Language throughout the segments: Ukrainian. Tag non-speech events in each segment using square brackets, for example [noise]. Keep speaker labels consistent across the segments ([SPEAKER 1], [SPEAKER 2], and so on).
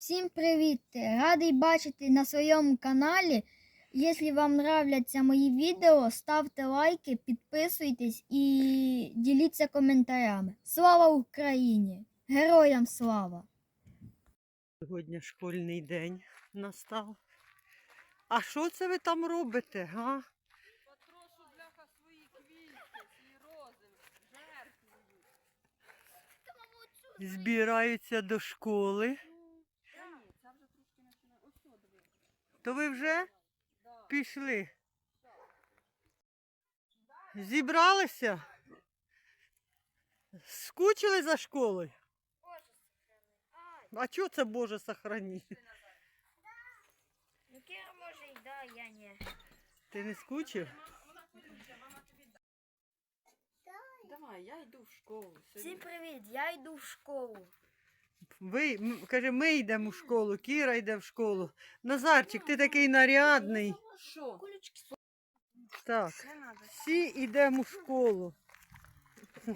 [SPEAKER 1] Всім привіт! Радий бачити на своєму каналі. Якщо вам нравляться мої відео, ставте лайки, підписуйтесь і діліться коментарями. Слава Україні! Героям слава!
[SPEAKER 2] Сьогодні школьний день настав. А що це ви там робите, га?
[SPEAKER 3] Потрошу бляха свої квіти, свої рози, жертвую.
[SPEAKER 2] Збираються до школи.
[SPEAKER 3] Та ні, це вже трошки починає. Ось що, диви.
[SPEAKER 2] То ви вже пішли? Зібралися? Скучили за школою? А чого це Боже сохрані?
[SPEAKER 1] Ну, Кіра може й да, я ні.
[SPEAKER 2] Ти не скучив?
[SPEAKER 3] Давай, я йду в школу.
[SPEAKER 1] Всім привіт! Я йду в школу.
[SPEAKER 2] Ви, каже, ми йдемо в школу, Кіра йде в школу. Назарчик, ти такий нарядний.
[SPEAKER 3] Що?
[SPEAKER 2] Так, всі йдемо в школу. [laughs]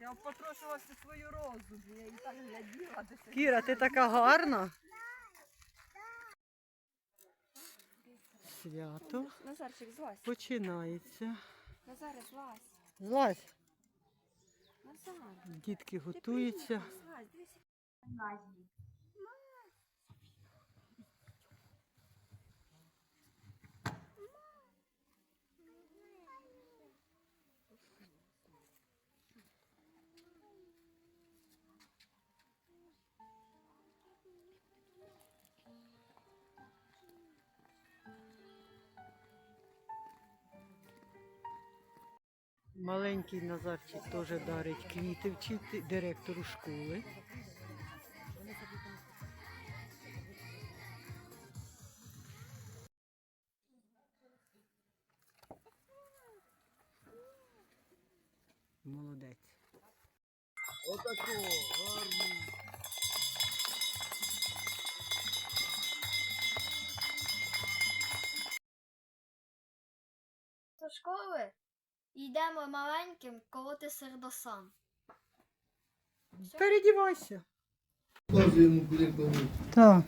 [SPEAKER 3] Я потрошилася свою розу, я її так гляділа.
[SPEAKER 2] Кіра, ти така гарна. Свято
[SPEAKER 3] Назарчик, злазь.
[SPEAKER 2] починається.
[SPEAKER 3] Назар, злазь.
[SPEAKER 2] Злазь. Дітки готуються. Маленький Назарчик теж дарить квіти вчити директору школи. Молодець.
[SPEAKER 4] Отако, гарний.
[SPEAKER 1] До школи йдемо маленьким колоти сердосан.
[SPEAKER 2] Передівайся. Так.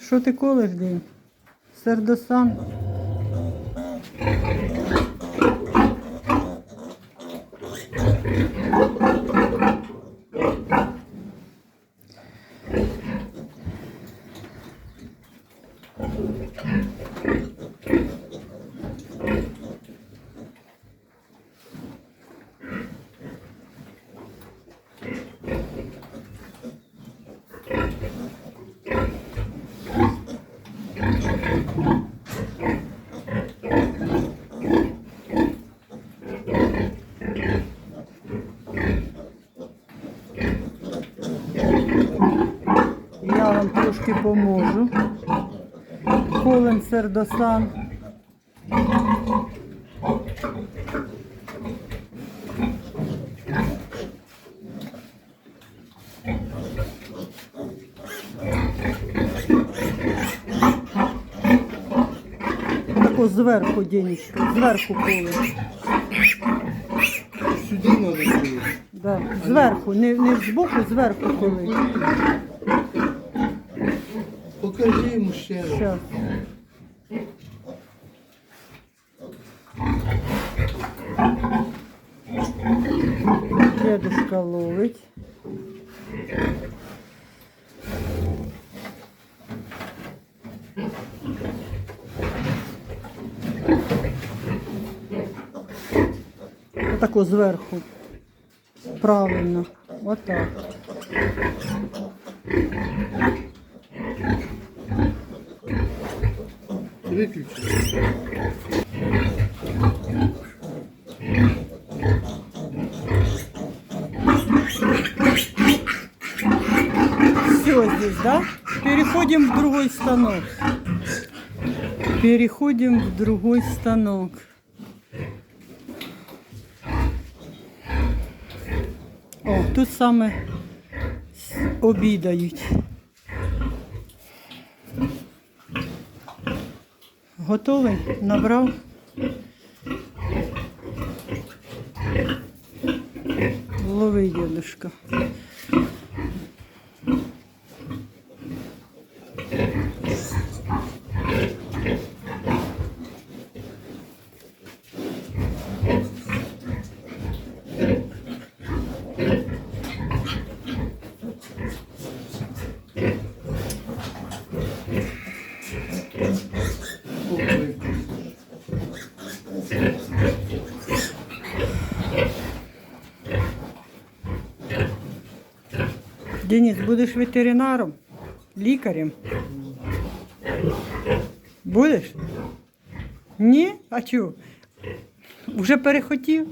[SPEAKER 2] Що ти колиш, Дім? Сердосан? Я вам трошки поможу. Колем сердосан. Зверху денечко, зверху колем.
[SPEAKER 4] Сюди треба кладуть.
[SPEAKER 2] Да. Зверху, не, не збоку, зверху коли.
[SPEAKER 4] Покажи йому ще раз.
[SPEAKER 2] Щас. Дедушка ловить. Отако зверху. Правильно. Отак.
[SPEAKER 4] Виключи.
[SPEAKER 2] Все здесь, да? Переходим в другой станок. Переходим в другой станок. О, тут саме обідають. Готовий? Набрав? здоровий дедушка. Денис, будеш ветеринаром? Лікарем? Будеш? Ні? А чого? Уже перехотів?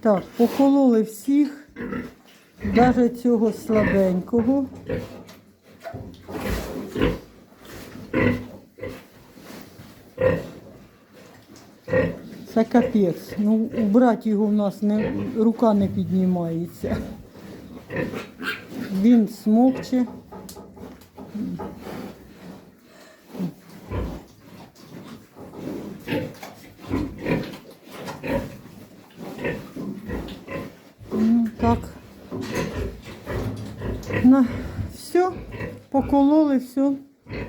[SPEAKER 2] Так, похололи всіх, навіть цього слабенького. Це капець. Ну, убрати його в нас не, рука не піднімається. Він смокче. Ну, так. На, все, покололи, все,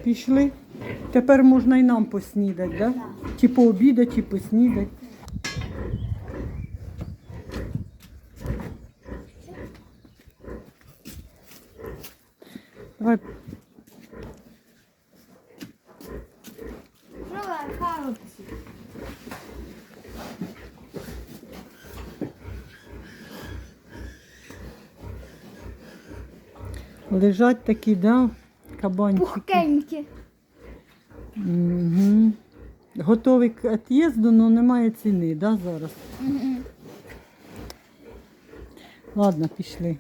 [SPEAKER 2] пішли. Тепер можна і нам поснідати, да? Чи пообідати, чи поснідати. Давай, лежать такі, да, кабанчики.
[SPEAKER 1] Пухкенькі.
[SPEAKER 2] Угу. Готовий к від'їзду, але немає ціни, да, зараз?
[SPEAKER 1] Угу.
[SPEAKER 2] Ладно, пішли.